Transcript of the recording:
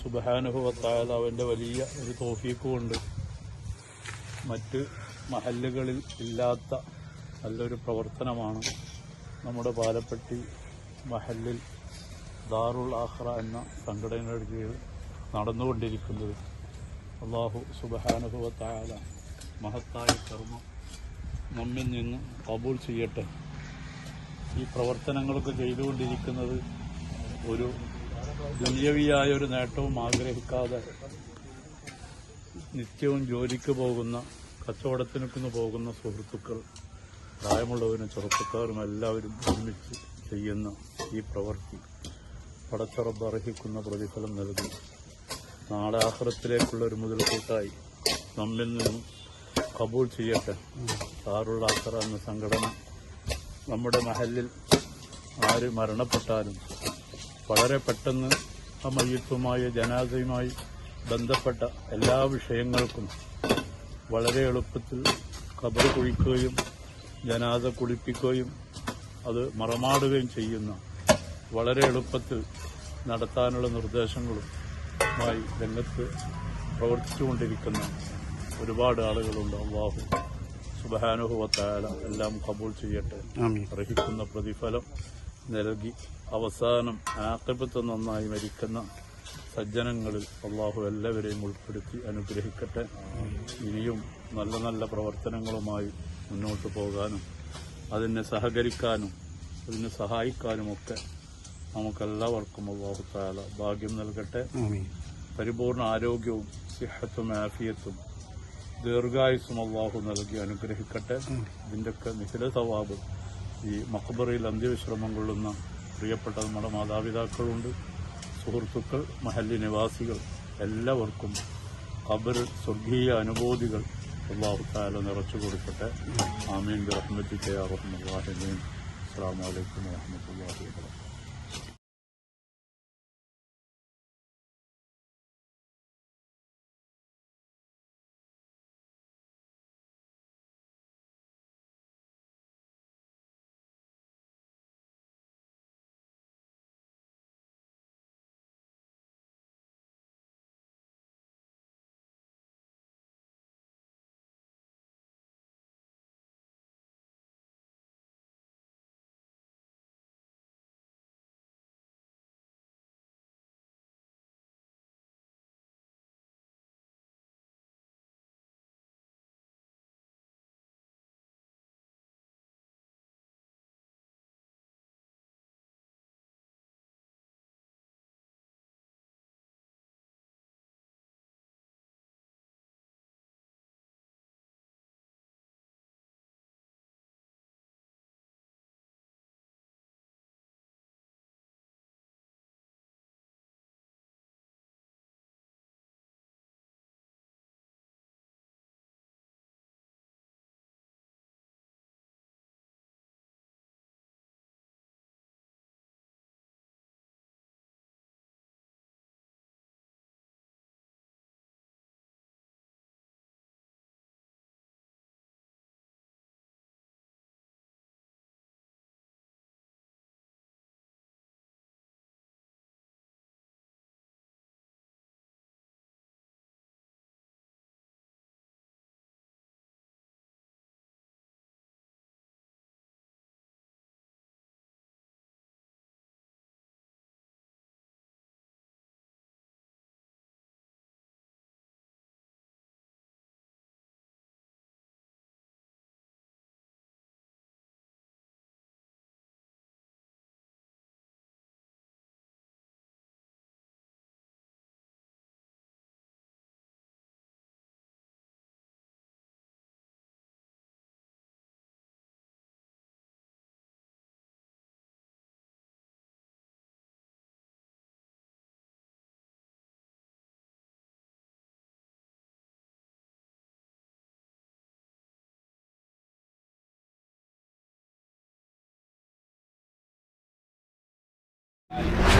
സുബഹാനുഭവത്തായാൽ അവന്റെ വലിയ ഒരു തോഫീക്കുമുണ്ട്. മറ്റ് മഹല്ലുകളിൽ ഇല്ലാത്ത നല്ലൊരു പ്രവർത്തനമാണ് നമ്മുടെ പാലപ്പെട്ടി മഹല്ലിൽ ദാറുൽ ആഹ്റ എന്ന സംഘടനയുടെ കീഴിൽ നടന്നുകൊണ്ടിരിക്കുന്നത്. അള്ളാഹു സുബഹാനുഭവത്തായാല മഹത്തായ കർമ്മം നമ്മിൽ നിന്ന് കബൂൾ ചെയ്യട്ടെ. ഈ പ്രവർത്തനങ്ങളൊക്കെ ചെയ്തുകൊണ്ടിരിക്കുന്നത് ഒരു ദുന്യവിയായ ഒരു നേട്ടവും ആഗ്രഹിക്കാതെ നിത്യവും ജോലിക്ക് പോകുന്ന കച്ചവടത്തിനൊക്കെ പോകുന്ന സുഹൃത്തുക്കൾ പ്രായമുള്ളവരും ചെറുപ്പക്കാരും എല്ലാവരും ഒരുമിച്ച് ചെയ്യുന്ന ഈ പ്രവൃത്തി പടച്ചറബ് അർഹിക്കുന്ന പ്രതിഫലം നൽകി. നാളെ ആഹ്റത്തിലേക്കുള്ള ഒരു മുതൽക്കൂട്ടായി നമ്മിൽ നിന്നും കബൂൾ ചെയ്യട്ടെ. സാറുള്ള അത്ര എന്ന സംഘടന നമ്മുടെ മഹലിൽ ആര് മരണപ്പെട്ടാലും വളരെ പെട്ടെന്ന് ആ മയ്യത്തുമായ ജനാസയുമായി ബന്ധപ്പെട്ട എല്ലാ വിഷയങ്ങൾക്കും വളരെ എളുപ്പത്തിൽ കബർ കുഴിക്കുകയും ജനാസ കുളിപ്പിക്കുകയും അത് മറമാടുകയും ചെയ്യുന്ന വളരെ എളുപ്പത്തിൽ നടത്താനുള്ള നിർദ്ദേശങ്ങളും മായി രംഗത്ത് പ്രവർത്തിച്ചുകൊണ്ടിരിക്കുന്ന ഒരുപാട് ആളുകളുണ്ട്. അള്ളാഹു സുബഹാനുഭവത്തായാല എല്ലാം കബൂൾ ചെയ്യട്ടെ. അർഹിക്കുന്ന പ്രതിഫലം നൽകി അവസാനം ആക്കബത്ത് നന്നായി മരിക്കുന്ന സജ്ജനങ്ങളിൽ അള്ളാഹു എല്ലാവരെയും ഉൾപ്പെടുത്തി അനുഗ്രഹിക്കട്ടെ. ഇനിയും നല്ല നല്ല പ്രവർത്തനങ്ങളുമായി മുന്നോട്ട് പോകാനും അതിനെ സഹകരിക്കാനും അതിനെ സഹായിക്കാനുമൊക്കെ നമുക്കെല്ലാവർക്കും അള്ളാഹു താല ഭാഗ്യം നൽകട്ടെ. പരിപൂർണ ആരോഗ്യവും സിഹത്തും ആഫിയത്തും ദീർഘായുസും അള്ളാഹു നൽകി അനുഗ്രഹിക്കട്ടെ. ഇതിന്റെയൊക്കെ നിഖില സവാബ് ഈ മഖബറയിൽ അന്ത്യവിശ്രമം കൊള്ളുന്ന പ്രിയപ്പെട്ട നമ്മുടെ മാതാപിതാക്കളുണ്ട്. സുഹൃത്തുക്കൾ മഹല്ലി നിവാസികൾ എല്ലാവർക്കും ഖബർ സ്വർഗീയ അനുഭൂതികൾ അള്ളാഹുത്താല നിറച്ചു കൊടുക്കട്ടെ. ആമീൻ. റഹ്മത്തിക്ക് റഹ്മുല്ലാഹിമീൻ അസ്സാം വലൈക്കും Thank you.